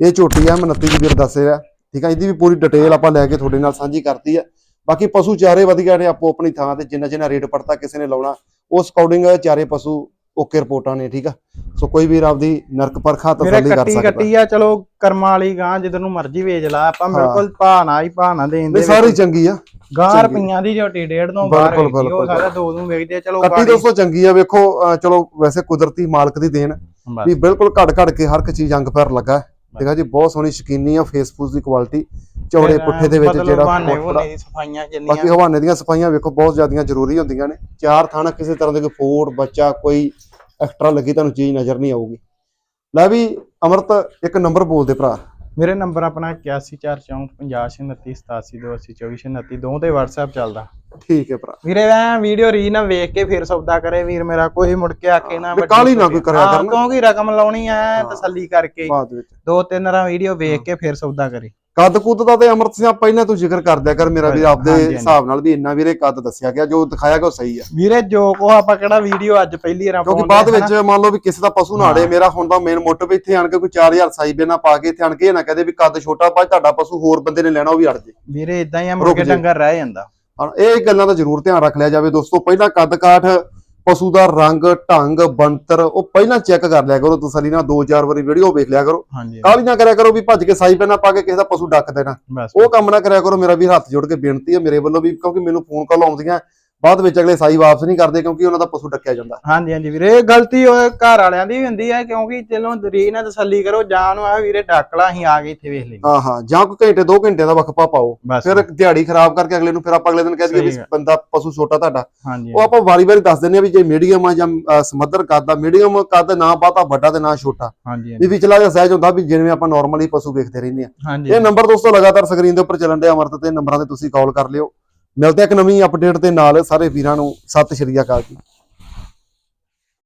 ਇਹ ਝੋਟੀ ਆ, ਮੈਂ 29 ਦੀ ਵੀਰ ਦੱਸ ਰਿਹਾ। ਠੀਕ ਆ, ਇਹਦੀ ਵੀ ਪੂਰੀ ਡਿਟੇਲ ਆਪਾਂ ਲੈ ਕੇ ਤੁਹਾਡੇ ਨਾਲ ਸਾਂਝੀ ਕਰਤੀ ਆ। ਬਾਕੀ ਪਸ਼ੂ ਚਾਰੇ ਵਧੀਆ ਨੇ, ਆਪੋ ਆਪਣੀ ਥਾਂ ਤੇ ਜਿੰਨਾ ਜਿੰਨਾ ਰੇਟ ਪੜਤਾ ਕਿਸੇ ਨੇ ਲਾਉਣਾ, ਉਸ ਅਕੋਰਡਿੰਗ ਚਾਰੇ ਪਸ਼ੂ ਓਕੇ ਰਿਪੋਰਟਾਂ ਨੇ ਠੀਕ ਆ? ਸੋ ਕੋਈ ਵੀਰ ਆਪਦੀ ਨਰਕ ਪਰਖਾ ਤਸੱਲੀ ਕਰ
ਕੱਟੀ
ਸਕਦਾ।
ਕੱਟੀ ਆ ਚਲੋ ਕਰਮਾਂ ਵਾਲੀ ਗਾਂ ਜਿੱਦ ਨੂੰ ਮਰਜ਼ੀ ਵੇਚ ਲਾ ਆਪਾਂ ਬਿਲਕੁਲ ਨਾ ਹੀ ਨਾ ਦੇਣ ਦੇ
ਸਾਰੀ ਚੰਗੀ ਆ।
ਗਾਂ। ਰੁਪਈਆਂ ਦੀ ਝੋਟੀ ਡੇਢ ਤੋਂ ਬਾਹਰ
ਬਿਲਕੁਲ,
ਉਹ
ਬਿਲਕੁਲ।
ਸਾਰਾ ਦੋ ਨੂੰ ਵੇਚਦੇ ਆ, ਚਲੋ
ਕੱਟੀ
ਗਾੜੀ-
ਦੋਸਤੋ ਚੰਗੀ ਆ ਵੇਖੋ ਅਹ ਚਲੋ ਵੈਸੇ ਕੁਦਰਤੀ ਮਾਲਕ ਦੀ ਦੇਣ।
ਬਸ।
ਵੀ ਬਿਲਕੁਲ ਘੜ ਘੜ ਕੇ ਹਰ ਇੱਕ ਚੀਜ਼ ਅੰਗ ਪੈਰ ਲੱਗਾ ਹੈ। ਠੀਕ ਆ ਜੀ ਬਹੁਤ ਸੋਹਣੀ ਸ਼ਕੀਨੀ ਆ ਫੇਸ ਫੂਸ ਦੀ ਕੁਆਲਿਟੀ ਚੌੜੇ
ਫਿਰ
ਪੁੱਠੇ ਦੇ ਵਿੱਚ
ਮਤਲਬ
ਜਿਹੜਾ
ਬਹਾਨੇ
ਫੁੱਟ
ਬਹੂਨੇ ਦੀ ਸਫਾਈਆਂ
ਬਾਕੀ
ਜਿੰਨੀਆਂ
ਹਵਾਨੇ ਦੀਆਂ ਸਫਾਈਆਂ ਵੇਖੋ ਬਹੁਤ ਜ਼ਿਆਦੀਆਂ ਜ਼ਰੂਰੀ ਹੁੰਦੀਆਂ ਨੇ। ਚਾਰ ਥਾਣਾ ਕਿਸੇ ਤਰ੍ਹਾਂ ਦੇ ਕੋਈ ਫੋੜ ਬੱਚਾ ਕੋਈ ਐਕਸਟਰਾ ਲੱਗੀ ਤੁਹਾਨੂੰ ਚੀਜ਼ ਨਜ਼ਰ ਨਹੀਂ ਆਊਗੀ। ਲੈ ਵੀ ਅਮਰਤ ਇੱਕ ਨੰਬਰ ਬੋਲ ਦੇ ਭਰਾ।
ਮੇਰੇ ਨੰਬਰ ਆਪਣਾ 8144588287 ਦੋ ਤੇ WhatsApp ਚੱਲਦਾ।
ਠੀਕ ਹੈ ਭਰਾ।
ਵੀਰੇ ਮੈਂ ਵੀਡੀਓ ਰੀ ਨਾ ਵੇਖ ਕੇ ਫਿਰ ਸੌਦਾ ਕਰੇ ਵੀਰ ਮੇਰਾ ਕੋਈ ਮੁੜ ਕੇ ਆਕੇ ਨਾ
ਵੀ
ਵੱਡੀ
ਕਾਹਲੀ ਨਾ। ਕੋਈ ਕਰਿਆ ਕਰਨ।
ਕਿਉਂਕਿ ਰਕਮ ਲਾਉਣੀ ਐ ਤਸੱਲੀ ਕਰਕੇ।
ਬਾਅਦ ਵਿੱਚ।
ਦੋ ਤਿੰਨ ਰਾਂ ਵੀਡੀਓ ਵੇਖ ਕੇ ਫਿਰ ਸੌਦਾ ਕਰੇ।
ਕੱਦ ਕੁੱਦ ਦਾ ਤੇ ਅਮਰਤ ਸਿੰਘ ਪਹਿਲਾਂ ਤੂੰ ਜ਼ਿਕਰ ਕਰ ਦਿਆ ਕਰ ਮੇਰਾ ਵੀ ਆਪਦੇ। ਹਿਸਾਬ ਨਾਲ ਵੀ ਇੰਨਾ ਵੀਰੇ ਕੱਦ ਦੱਸਿਆ ਗਿਆ ਜੋ ਦਿਖਾਇਆ ਗਿਆ ਉਹ ਸਹੀ ਆ।
ਵੀਰੇ ਜੋ ਕੋ ਆਪਾਂ ਕਿਹੜਾ ਵੀਡੀਓ ਅੱਜ ਪਹਿਲੀ ਰਾਂ
ਕਿਉਂਕਿ ਬਾਅਦ ਵਿੱਚ ਮੰਨ ਲਓ ਵੀ ਕਿਸੇ ਦਾ ਪਸ਼ੂ ਨਾੜੇ ਮੇਰਾ ਹੁਣ ਦਾ ਮੇਨ ਮੋਟਿਵ ਇੱਥੇ ਆਣ ਕੇ ਕੋਈ 4000 ਸਾਈ ਬੇਨਾ ਪਾ ਕੇ ਇੱਥੇ ਆਣ ਕੇ ਇਹ ਨਾ ਕਹਦੇ ਵੀ ਕੱਦ ਛੋਟਾ ਪਾ ਤੁਹਾਡਾ ਪਸ਼ੂ ਹੋਰ ਬੰਦੇ ਨੇ ਲੈਣਾ ਉਹ ਵੀ ਅੜ ਜੇ।
ਵੀਰੇ ਇਦਾਂ ਹੀ ਆ
ਜੇ।
ਡੰਗਰ ਰਹਿ ਜਾਂਦਾ।
ਇਹ ਗੱਲਾਂ ਦਾ ਜ਼ਰੂਰ ਧਿਆਨ ਰੱਖ ਲਿਆ ਜਾਵੇ ਦੋਸਤੋ ਪਹਿਲਾਂ ਕੱਦ ਕਾਠ ਪਸ਼ੂ ਦਾ ਰੰਗ ਢੰਗ ਬੰਤਰ ਉਹ ਪਹਿਲਾਂ ਚੈੱਕ ਕਰ ਲਿਆ ਕਰੋ ਤਸੱਲੀ ਨਾਲ ਦੋ ਚਾਰ ਵਾਰੀ ਵੀਡੀਓ ਵੇਖ ਲਿਆ ਕਰੋ।
ਹਾਂਜੀ।
ਕਾਹਲੀ ਨਾ ਕਰਿਆ ਕਰੋ ਵੀ ਭੱਜ ਕੇ ਸਾਈ ਬੇਨਾ ਪਾ ਕੇ ਕਿਸੇ ਦਾ ਪਸ਼ੂ ਡੱਕ ਦੇਣਾ। ਉਹ ਕੰਮ ਨਾ ਕਰਿਆ ਕਰੋ ਮੇਰਾ ਵੀ ਹੱਥ ਜੋੜ ਕੇ ਬੇਨਤੀ ਹੈ ਮੇਰੇ ਵੱਲੋਂ ਵੀ ਕਿਉਂਕਿ ਮੈਨੂੰ ਫੋਨ ਕਾਲ ਆਉਂਦੀਆਂ। ਬਾਅਦ ਵਿੱਚ ਅਗਲੇ ਸਾਈ ਵਾਪਸ ਨਹੀਂ ਕਰਦੇ ਕਿਉਂਕਿ ਉਹਨਾਂ ਦਾ ਪਸ਼ੂ ਡੱਕਿਆ ਜਾਂਦਾ।
ਹਾਂਜੀ ਹਾਂਜੀ ਵੀਰੇ ਇਹ ਗਲਤੀ ਉਹ ਘਰ ਵਾਲਿਆਂ ਦੀ ਵੀ ਹੁੰਦੀ ਹੈ ਕਿਉਂਕਿ ਚਲੋ ਰੀ ਨਾਲ ਤਸੱਲੀ ਕਰੋ ਜਾਂ ਨੂੰ ਆ ਵੀਰੇ ਡੱਕ ਲਾ ਅਸੀਂ ਆ ਕੇ ਇੱਥੇ ਵੇਖ ਲੈਂਦੇ
ਹਾਂ ਹਾਂ ਜਾਂ ਕੋਈ ਘੰਟੇ ਦੋ ਘੰਟੇ ਦਾ ਵਕਫਾ ਪਾਓ।
ਬਸ
ਫਿਰ ਦਿਹਾੜੀ ਖਰਾਬ ਕਰਕੇ ਅਗਲੇ ਨੂੰ ਫਿਰ ਆਪਾਂ ਅਗਲੇ ਦਿਨ ਕਹਿ ਦਈਏ ਵੀ
ਗੱਲ।
ਬੰਦਾ ਪਸ਼ੂ ਛੋਟਾ ਤੁਹਾਡਾ।
ਹਾਂਜੀ
ਉਹ ਆਪਾਂ ਵਾਰੀ-ਵਾਰੀ ਦੱਸ ਦਿੰਦੇ ਆ ਵੀ ਜੇ ਮੀਡੀਅਮ ਆ ਜਾਂ ਅ, ਸਮੱਧਰ ਕੱਦ ਆ ਮੀਡੀਅਮ ਕੱਦ ਨਾ ਬਾਤਾ ਵੱਡਾ ਤੇ ਨਾ ਛੋਟਾ।
ਹਾਂਜੀ
ਵੀ ਵਿਚਲਾ ਜਿਹਾ ਸਹਿਜ ਹੁੰਦਾ ਵੀ ਜਿਵੇਂ ਆਪਾਂ ਨਾਰਮਲੀ ਪਸ਼ੂ ਵੇਖਦੇ ਰਹਿੰਦੇ ਆ
ਹਾਂਜੀ
ਇਹ ਨੰਬਰ ਦੋਸਤੋ ਲਗਾਤਾਰ ਸਕਰੀਨ ਦੇ ਉੱਪਰ ਚੱਲਣ ਦੇ ਅਮਰਤ ਤੇ ਨੰਬਰਾਂ ਤੇ ਤੁਸੀਂ ਕਾਲ ਕਰ ਲਿਓ। ਮਿਲਦੇ ਇੱਕ ਨਵੀਂ ਅਪਡੇਟ ਦੇ ਨਾਲ। ਸਾਰੇ ਵੀਰਾਂ ਨੂੰ ਸਤਿ ਸ਼੍ਰੀ ਅਕਾਲ ਜੀ।